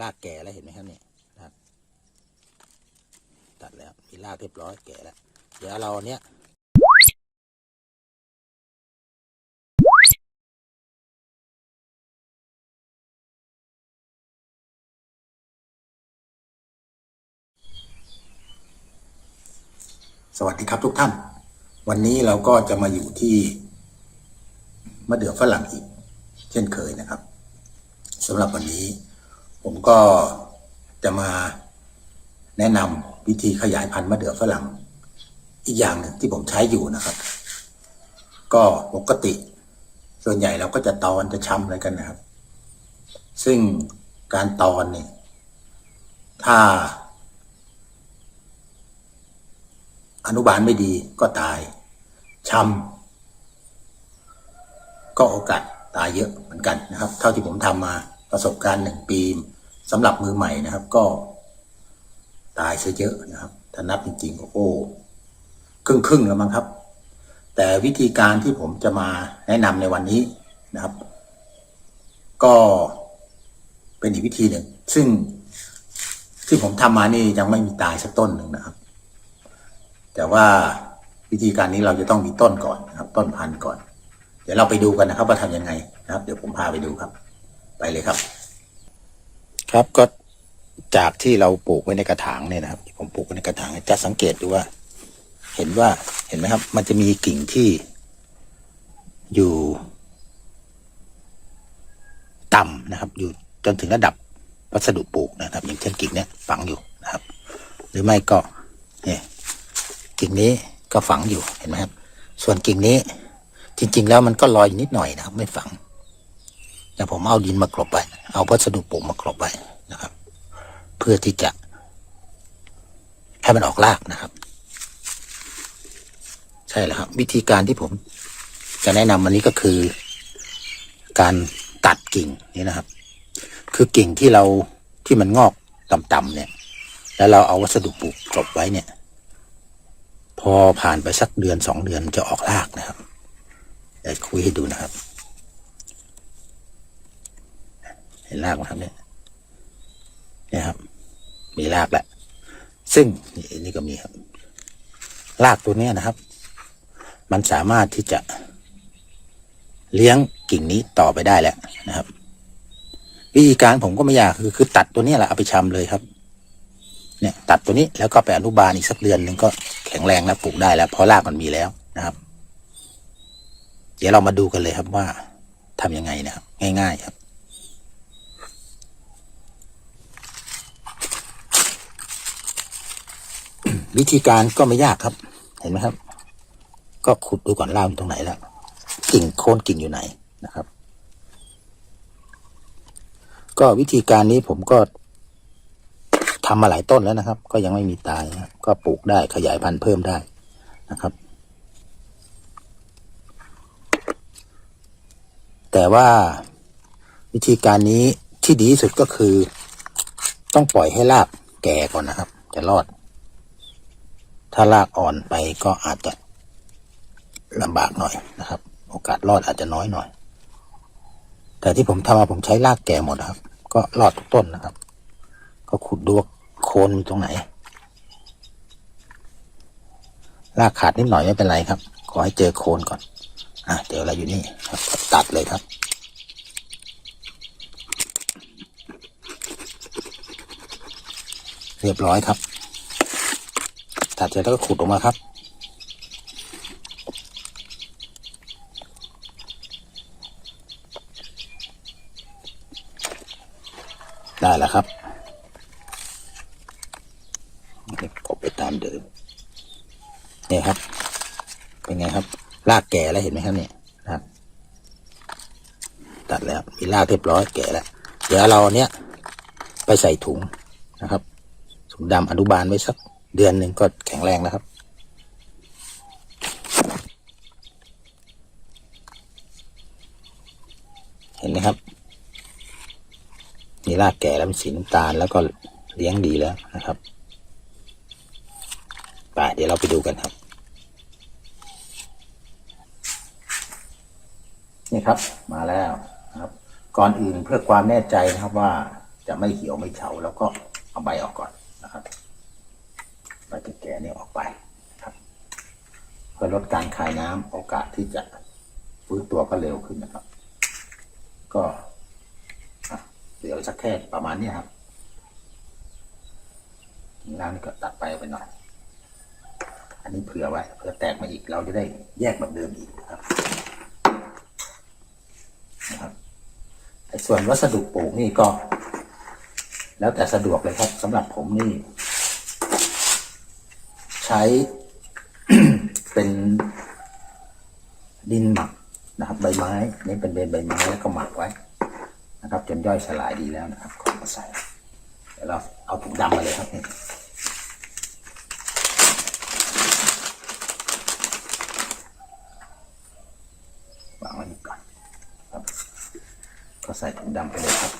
รากแก่แล้วเห็นไหมครับเนี่ยตัดแล้วมีรากเรียบร้อยแก่แล้ว เดี๋ยวเราเนี้ยสวัสดีครับทุกท่าน วันนี้เราก็จะมาอยู่ที่มะเดื่อฝรั่งอีก เช่นเคยนะครับสำหรับวันนี้ ผมก็จะมาแนะนำวิธีขยายพันธุ์มะเดื่อฝรั่ง อีกอย่างหนึ่งที่ผมใช้อยู่นะครับ ก็ปกติ ส่วนใหญ่เราก็จะตอนจะชำอะไรกันนะครับ ซึ่งการตอนเนี่ยถ้า อนุบาลไม่ดีก็ตายช้ำก็โอกาสตายเยอะเหมือนกันนะครับ เท่าที่ผมทำมาประสบการณ์หนึ่งปี สำหรับมือใหม่นะครับ ก็ ตายซะเยอะนะครับถ้านับจริงๆก็โอ้ครึ่งครึ่งๆแล้วมั้งครับ แต่วิธีการที่ผมจะมาแนะนำในวันนี้นะครับ ก็เป็นอีกวิธีหนึ่ง ซึ่งที่ผมทำมานี่ยังไม่มีตายสักต้นหนึ่งนะครับ แต่ว่าวิธีการนี้เราจะต้องมีต้นก่อนนะครับ ต้นพันธุ์ก่อน เดี๋ยวเราไปดูกันนะครับ ว่าทำยังไงนะครับ เดี๋ยวผมพาไปดูครับ ไปเลยครับ ครับก็จากที่เราปลูกไว้ในกระถางเนี่ยนะครับที่ผมปลูกไว้ในกระถางจะสังเกตดูว่า เห็นว่าเห็นไหมครับ มันจะมีกิ่งที่อยู่ ต่ำนะครับ อยู่จนถึงระดับวัสดุปลูกนะครับ อย่างเช่นกิ่งเนี้ยฝังอยู่นะครับ หรือไม่ก็เนี่ยกิ่งนี้ก็ฝังอยู่เห็นไหมครับ ส่วนกิ่งนี้จริง ๆ แล้วมันก็ลอยอยู่นิดหน่อยนะครับไม่ฝัง แต่ผมเอาดินมากรบไว้เอาวัสดุปลูกมากรบไว้นะครับ เพื่อที่จะให้มันออกรากนะครับ ใช่แล้วครับ วิธีการที่ผมจะแนะนำวันนี้ก็คือ การตัดกิ่งนี่นะครับ คือกิ่งที่เราที่มันงอกต่ำๆเนี่ย แล้วเราเอาวัสดุปลูกกลบไว้เนี่ย พอผ่านไปสักเดือนสองเดือนจะออกรากนะครับเดี๋ยวคุยให้ดูนะครับ เห็นรากไหมครับเนี่ยนี่ยครับ มีรากแหละ ซึ่งนี่นี่ก็มีครับ รากตัวนี้นะครับ มันสามารถที่จะเลี้ยงกิ่งนี้ต่อไปได้แหละนะครับ วิธีการผมก็ไม่ยากคือคือตัดตัวนี้แหละเอาไปชำเลยครับ เนี่ย ตัดตัวนี้แล้วก็ไปอนุบาลอีกสักเดือนหนึ่งก็แข็งแรงแล้วปลูกได้แล้วเพราะรากมันมีแล้วนะครับ เดี๋ยวเรามาดูกันเลยครับว่าทำยังไงนะครับ ง่าย ๆ ครับ วิธีการก็ไม่ยากครับ เห็นไหมครับ ก็ขุดดูก่อนรากมันตรงไหนแล้วกิ่งโคนกิ่งอยู่ไหนนะครับ ก็วิธีการนี้ผมก็ทำมาหลายต้นแล้วนะครับ ก็ยังไม่มีตายนะก็ปลูกได้ขยายพันธุ์เพิ่มได้นะครับ แต่ว่าวิธีการนี้ที่ดีที่สุดก็คือ ต้องปล่อยให้รากแก่ก่อนนะครับ จะรอด ถ้ารากอ่อนไปก็อาจจะลำบากหน่อยนะครับ โอกาสรอดอาจจะน้อยหน่อย แต่ที่ผมทำมาผมใช้รากแก่หมดครับ ก็รอดทุกต้นนะครับ ก็ขุดดูว่าโคนมีตรงไหน รากขาดนิดหน่อยไม่เป็นไรครับ ขอให้เจอโคนก่อน อะเดี๋ยวเรอยู่นี่ครับ ตัดเลยครับเรียบร้อยครับ ตัดเสร็จแล้วก็ขุดออกมาครับ ได้แล้วครับกบไปตามเดิมเนี่ยครับ เป็นไงครับรากแก่แล้วเห็นไหมครับเนี่ยนะครับตัดแล้วมีรากเรียบร้อยแก่แล้ว เดี๋ยวเราเนี้ยไปใส่ถุงนะครับถุงดำอนุบาลไว้สัก เดือนหนึ่งก็แข็งแรงแล้วครับ เห็นไหมครับมีรากแก่แล้วเป็นสีน้ำตาลแล้วก็เลี้ยงดีแล้วนะครับไปเดี๋ยวเราไปดูกันครับ นี่ครับมาแล้วนะครับ ก่อนอื่นเพื่อความแน่ใจนะครับว่าจะไม่เหี่ยวไม่เฉาแล้วก็เอาใบออกก่อนนะครับ ใบแก่ๆเนี่ยออกไปครับ เพื่อลดการคายน้ำโอกาสที่จะฟื้นตัวก็เร็วขึ้นนะครับ ก็เดี๋ยวสักแค่ประมาณนี้ครับกิ่งล่างนี่ก็ตัดไปไปหน่อยอันนี้เผื่อไว้เผื่อแตกมาอีกเราจะได้แยกแบบเดิมอีกนะครับนะครับส่วนวัสดุปลูกนี่ก็ แล้วแต่สะดวกเลยครับสำหรับผมนี่ ใช้เป็นดินหมักนะครับ ใบไม้นี่เป็นเบนใบไม้แล้วก็หมักไว้นะครับ จนย่อยสลายดีแล้วนะครับก็มาใส่เดี๋ยวเราเอาถุงดำมาเลยครับนี่วางไว้ก่อนครับก็ใส่ถุงดำไปเลยครับ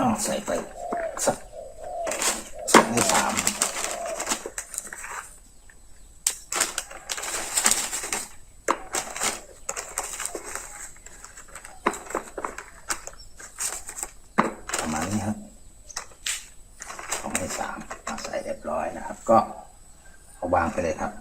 อ้าใส่ไปสักสักในสามประมาณนี้ครับสองในสามมาใส่เรียบร้อยนะครับ ก็เอาวางไปเลยครับ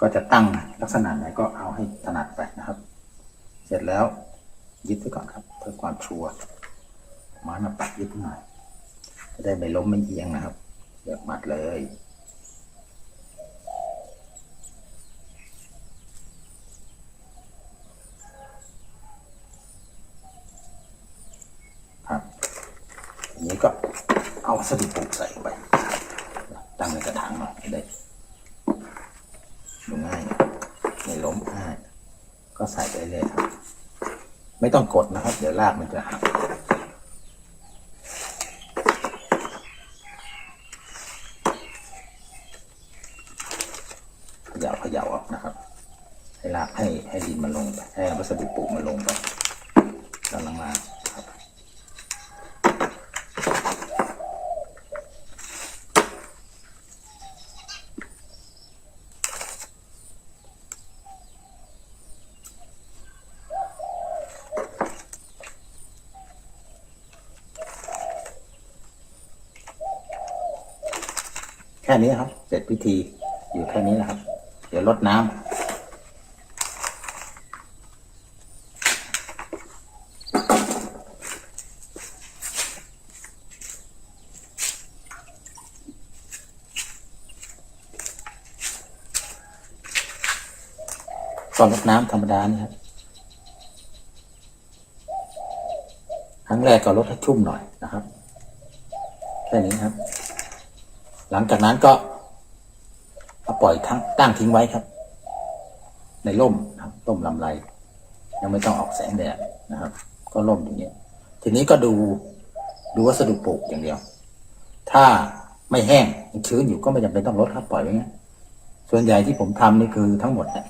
ก็ จะตั้งลักษณะไหนก็เอาให้ถนัดไปนะครับ เสร็จแล้วยึดไว้ก่อนครับเพื่อความชัวร์ไม้มาปักยึดหน่อยจะได้ไม่ล้มไม่เอียงนะครับเลือกมัดเลยครับนี้ก็เอาสดุปลูกใส่ไปตั้งในกระถางหน่อยจะได้ดูง่ายไม่ล้มง่าย ก็ใส่ไปเลยครับ ไม่ต้องกดนะครับ เดี๋ยวรากมันจะหัก เขย่าเขย่าออกนะครับ ให้รากให้ให้ดินมันลงไปให้วัสดุปลูกมันลงไปด้านล่างๆครับ แค่นี้ครับ เสร็จพิธีอยู่แค่นี้นะครับ เดี๋ยวลดน้ำก่อนลดน้ำธรรมดานี่ครับครั้งแรกก็ลดให้ชุ่มหน่อยนะครับ แค่นี้ครับ หลังจากนั้นก็เอาปล่อยทั้งตั้งทิ้งไว้ครับ ในร่มครับร่มลำไร ยังไม่ต้องออกแสงแดดนะครับ ก็ร่มอย่างเงี้ยทีนี้ก็ดูดูวัสดุปลูกอย่างเดียว ถ้าไม่แห้งชื้นอยู่ก็ไม่จำเป็นต้องลดครับปล่อยไว้งั้นส่วนใหญ่ที่ผมทำนี่คือทั้งหมดเนี่ย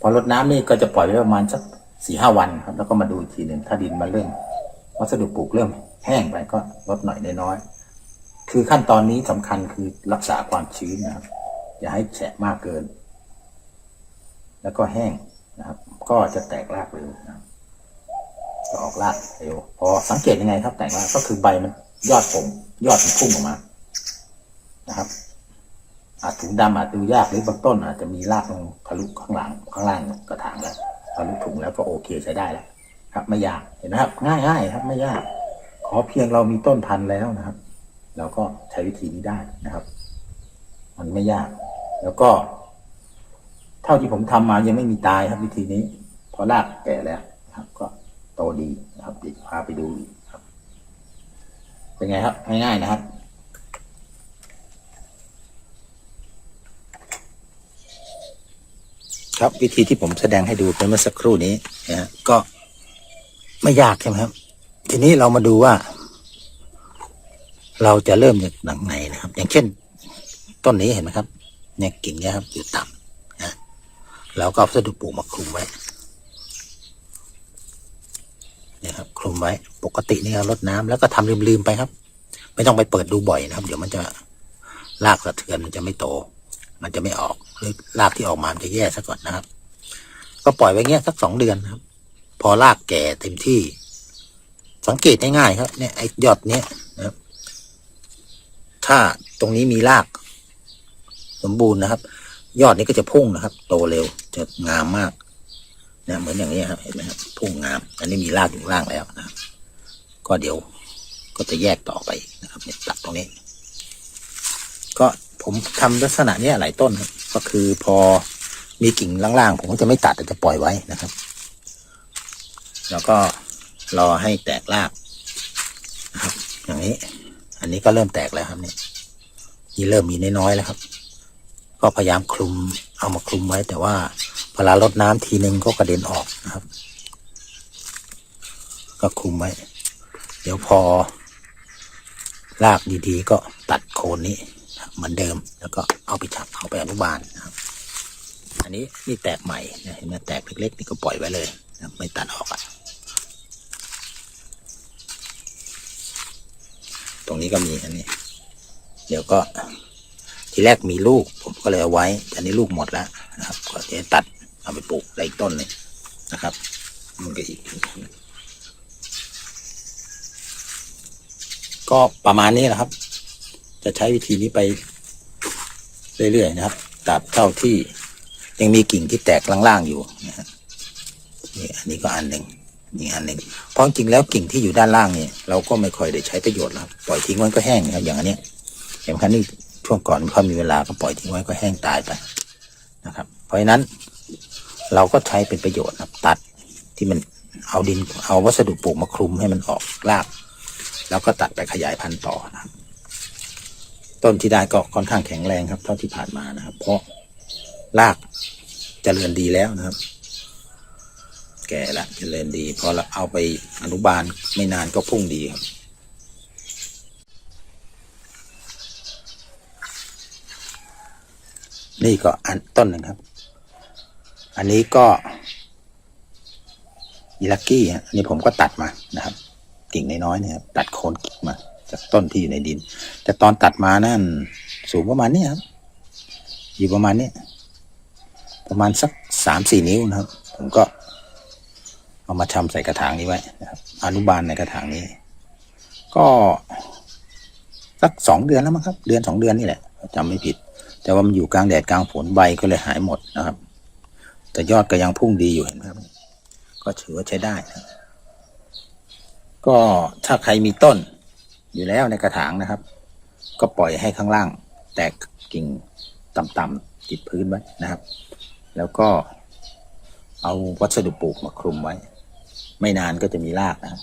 พอลดน้ำนี่ก็จะปล่อยไว้ประมาณสักสี่ห้าวันครับ แล้วก็มาดูอีกทีหนึ่งถ้าดินมันเริ่มวัสดุปลูกเริ่มแห้งไปก็ลดหน่อยน้อย คือขั้นตอนนี้สำคัญคือรักษาความชื้นนะครับ อย่าให้แฉะมากเกิน แล้วก็แห้งนะครับ ก็จะแตกรากเร็วนะครับจะออกรากเร็วพอสังเกตยังไงครับ แตกรากก็คือใบมันยอดผมยอดมันพุ่งออกมา นะครับ อาจถุงดำอาจดูยากหรือบางต้น อาจจะมีรากตรงทะลุข้างหลังข้างล่างกระถางแล้วทะลุถุงแล้วก็โอเคใช้ได้แล้วครับ ไม่ยากเห็นนะครับ ง่ายๆครับ ไม่ยาก ขอเพียงเรามีต้นพันธุ์แล้วนะครับ เราก็ใช้วิธีนี้ได้นะครับ มันไม่ยาก แล้วก็ เท่าที่ผมทำมายังไม่มีตายครับวิธีนี้ พอรากแก่แล้วครับ ก็โตดีนะครับเดี๋ยวพาไปดูครับ เป็นไงครับง่ายๆนะครับครับวิธีที่ผมแสดงให้ดูไปเมื่อสักครู่นี้นะฮะก็ไม่ยากใช่ไหมครับ ทีนี้เรามาดูว่า เราจะเริ่มจากหนังไหนนะครับ อย่างเช่น ต้นนี้เห็นไหมครับ เนี่ยกิ่งเนี่ยครับอยู่ต่ำนะเราก็เอาวัสดุปลูกมาคลุมไว้เนี่ยครับคลุมไว้ปกตินี่เราลดน้ำแล้วก็ทำลืมๆไปครับ ไม่ต้องไปเปิดดูบ่อยนะครับ เดี๋ยวมันจะรากสะเทือนมันจะไม่โต มันจะไม่ออกหรือรากที่ออกมามันจะแย่ซะก่อนนะครับ ก็ปล่อยไว้เงี้ยสักสองเดือนครับ พอรากแก่เต็มที่ สังเกตง่ายๆครับ เนี่ยไอ้ยอดเนี้ย ถ้าตรงนี้มีรากสมบูรณ์นะครับ ยอดนี้ก็จะพุ่งนะครับ โตเร็วจะงามมากนะเหมือนอย่างนี้ครับเห็นไหมครับพุ่งงาม อันนี้มีรากอยู่ล่างแล้วนะครับก็เดี๋ยวก็จะแยกต่อไปนะครับเนี่ยตัดตรงนี้ ก็ผมทำลักษณะนี้หลายต้นก็คือพอมีกิ่งล่างๆผมก็จะไม่ตัดแต่จะปล่อยไว้นะครับ แล้วก็รอให้แตกรากนะครับอย่างนี้ อันนี้ก็เริ่มแตกแล้วครับเนี่ยนี่เริ่มมีน้อยๆแล้วครับ ก็พยายามคลุมเอามาคลุมไว้ แต่ว่าเวลารดน้ำทีนึงก็กระเด็นออกนะครับ ก็คลุมไว้ เดี๋ยวพอรากดีๆ ก็ตัดโคนนี้เหมือนเดิม แล้วก็เอาไปฉับเอาไปอนุบาลนะครับ อันนี้นี่แตกใหม่เห็นไหมแตกเล็กๆนี่ก็ปล่อยไว้เลยไม่ตัดออกอะ ตรงนี้ก็มีอันนี้ เดี๋ยวก็ทีแรกมีลูก ผมก็เลยเอาไว้แต่นี้ลูกหมดแล้วนะครับ ก็จะตัดเอาไปปลูกอะไรอีกต้นหนึ่งนะครับมันก็อีกก็ประมาณนี้แหละครับ จะใช้วิธีนี้ไปเรื่อยๆนะครับตราบเท่าที่ยังมีกิ่งที่แตกล่างๆอยู่นะฮะนี่อันนี้ก็อันหนึ่ง นี่อันหนึ่งเพราะจริงแล้วกิ่งที่อยู่ด้านล่างเนี่ยเราก็ไม่ค่อยได้ใช้ประโยชน์แล้วปล่อยทิ้งไว้ก็แห้งครับอย่างอันเนี้ยเห็นไหมครับนี่ช่วงก่อนเขามีเวลาก็ปล่อยทิ้งไว้ก็แห้งตายไปนะครับ เพราะฉะนั้นเราก็ใช้เป็นประโยชน์นะครับตัดที่มันเอาดินเอาวัสดุปลูกมาคลุมให้มันออกราก แล้วก็ตัดไปขยายพันธุ์ต่อนะครับ ต้นที่ได้ก็ค่อนข้างแข็งแรงครับ เท่าที่ผ่านมานะครับ เพราะรากเจริญดีแล้วนะครับ แก่ละเจริญดีพอเราเอาไปอนุบาลไม่นานก็พุ่งดีครับ นี่ก็อันต้นหนึ่งครับ อันนี้ก็อีลักกี้ฮะอันนี้ผมก็ตัดมานะครับ กิ่งน้อยๆเนี่ยครับตัดโคนกิ่งมา จากต้นที่อยู่ในดิน แต่ตอนตัดมานั่นสูงประมาณนี้ครับ อยู่ประมาณนี้ประมาณสักสามสี่นิ้วนะครับ ผมก็ เอามาทำใส่กระถางนี้ไว้นะครับ อนุบาลในกระถางนี้ ก็สักสองเดือนแล้วมั้งครับ เดือนสองเดือนนี่แหละจำไม่ผิด แต่ว่ามันอยู่กลางแดดกลางฝนใบก็เลยหายหมดนะครับ แต่ยอดก็ยังพุ่งดีอยู่เห็นไหมครับ ก็ถือว่าใช้ได้นะก็ถ้าใครมีต้นอยู่แล้วในกระถางนะครับ ก็ปล่อยให้ข้างล่าง แตกกิ่งต่ำๆติดพื้นไว้นะครับ แล้วก็เอาวัสดุปลูกมาคลุมไว้ ไม่นานก็จะมีรากนะครับ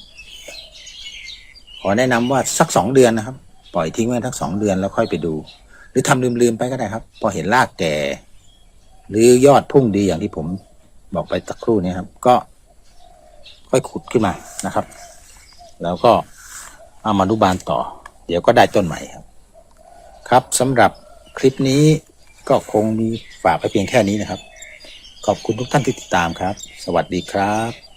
ขอแนะนำว่าสักสองเดือนนะครับ ปล่อยทิ้งไว้ทักสองเดือนแล้วค่อยไปดู หรือทำลืมๆไปก็ได้ครับ พอเห็นรากแก่ หรือยอดพุ่งดีอย่างที่ผมบอกไปสักครู่นี้ครับ ก็ค่อยขุดขึ้นมานะครับ แล้วก็เอามานุบาลต่อ เดี๋ยวก็ได้ต้นใหม่ครับ ครับสำหรับคลิปนี้ก็คงมีฝากไปเพียงแค่นี้นะครับ ขอบคุณทุกท่านที่ติดตามครับ สวัสดีครับ